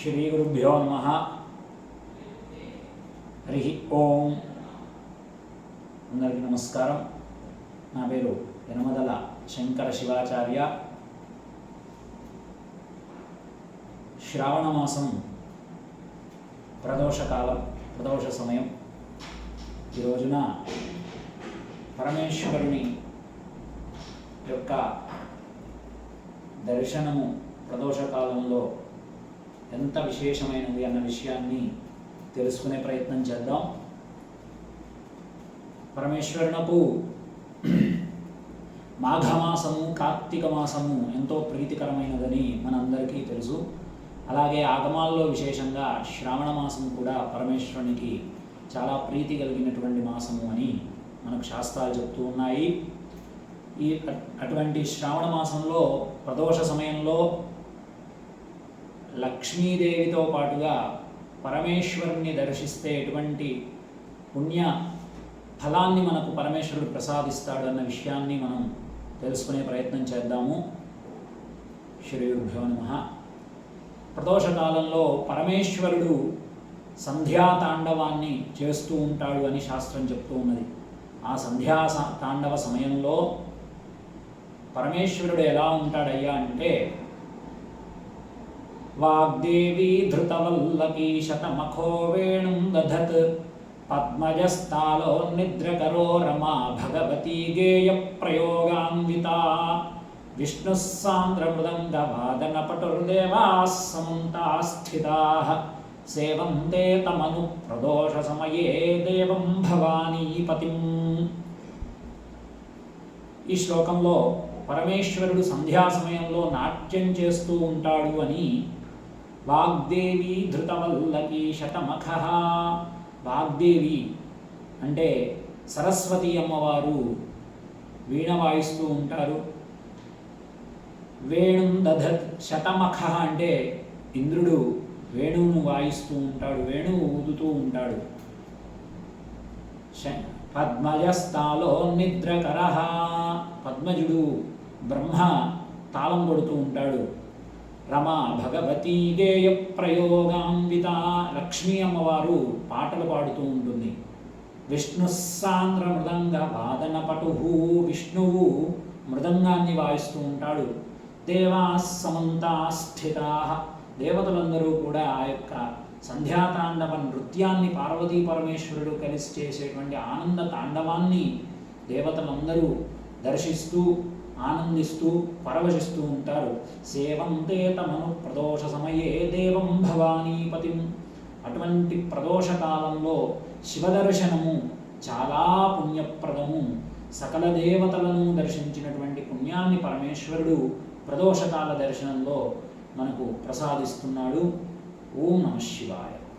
శ్రీ గురుభ్యో నమ హరి ఓం అందరికీ నమస్కారం. నా పేరు యనమదల శంకర శివాచార్య. శ్రావణ మాసం ప్రదోషకాలం ప్రదోష సమయం. ఈ రోజున పరమేశ్వరుని యొక్క దర్శనము ప్రదోషకాలంలో ఎంత విశేషమైనది అన్న విషయాన్ని తెలుసుకునే ప్రయత్నం చేద్దాం. పరమేశ్వరునకు మాఘమాసము కార్తీక మాసము ఎంతో ప్రీతికరమైనదని మనందరికీ తెలుసు. అలాగే ఆగమాల్లో విశేషంగా శ్రావణ మాసం కూడా పరమేశ్వరునికి చాలా ప్రీతి కలిగినటువంటి మాసము అని మనకు శాస్త్రాలు చెప్తూ ఉన్నాయి. ఈ అటువంటి శ్రావణ మాసంలో ప్రదోష సమయంలో లక్ష్మీదేవితో పాటుగా పరమేశ్వరుణ్ణి దర్శిస్తే ఎటువంటి పుణ్య ఫలాన్ని మనకు పరమేశ్వరుడు ప్రసాదిస్తాడు అన్న విషయాన్ని మనం తెలుసుకునే ప్రయత్నం చేద్దాము. శ్రీగురుభ్యో నమ. ప్రదోషకాలంలో పరమేశ్వరుడు సంధ్యా తాండవాన్ని చేస్తూ ఉంటాడు అని శాస్త్రం చెప్తూ ఉన్నది. ఆ సంధ్యా తాండవ సమయంలో పరమేశ్వరుడు ఎలా ఉంటాడయ్యా అంటే వాగ్దేవీ ధృతవల్లకీ శతమఖో వేణుం దధత్ పద్మజస్తాలో నిద్రకరో రమా భగవతీ గేయ ప్రయోగాన్వితా విష్ణుः సాంద్రమృదంగవాదనపటుర్దేవాः సమంతాः స్థితాः సేవంతే తమను ప్రదోషసమయే దేవం భవానీపతిం ఈ శ్లోకంలో పరమేశ్వరుడు సంధ్యా సమయంలో నాట్యం చేస్తూ ఉంటాడు అని వాగ్దేవి ధృతవల్లకి శతమఖ. వాగ్దేవి అంటే సరస్వతి అమ్మవారు వీణ వాయిస్తూ ఉంటారు. వేణుం దధత్ శతమఖ అంటే ఇంద్రుడు వేణువును వాయిస్తూ ఉంటాడు వేణువు ఊదుతూ ఉంటాడు. శ- పద్మజస్థాలో నిద్రకర. పద్మజుడు బ్రహ్మ తాళం కొడుతూ ఉంటాడు. రమా భగవతీ గేయ ప్రయోగాన్విత లక్ష్మీ అమ్మవారు పాటలు పాడుతూ ఉంటుంది. విష్ణు సాంద్ర మృదంగ వాదన పటు విష్ణువు మృదంగాన్ని వాయిస్తూ ఉంటాడు. దేవా సమంతా స్థితా. దేవతలందరూ కూడా ఆ యొక్క సంధ్యాతాండవ నృత్యాన్ని పార్వతీ పరమేశ్వరుడు కలిసి చేసేటువంటి ఆనంద తాండవాన్ని దేవతలందరూ దర్శిస్తూ ఆనందిస్తూ పరవశిస్తూ ఉంటారు. సేవంతే తమను ప్రదోష సమయే దేవం భవానీపతిం. అటువంటి ప్రదోష కాలంలో శివదర్శనము చాలా పుణ్యప్రదము. సకల దేవతలను దర్శించినటువంటి పుణ్యాన్ని పరమేశ్వరుడు ప్రదోషకాల దర్శనంలో మనకు ప్రసాదిస్తున్నాడు. ఓం నమ శివాయ.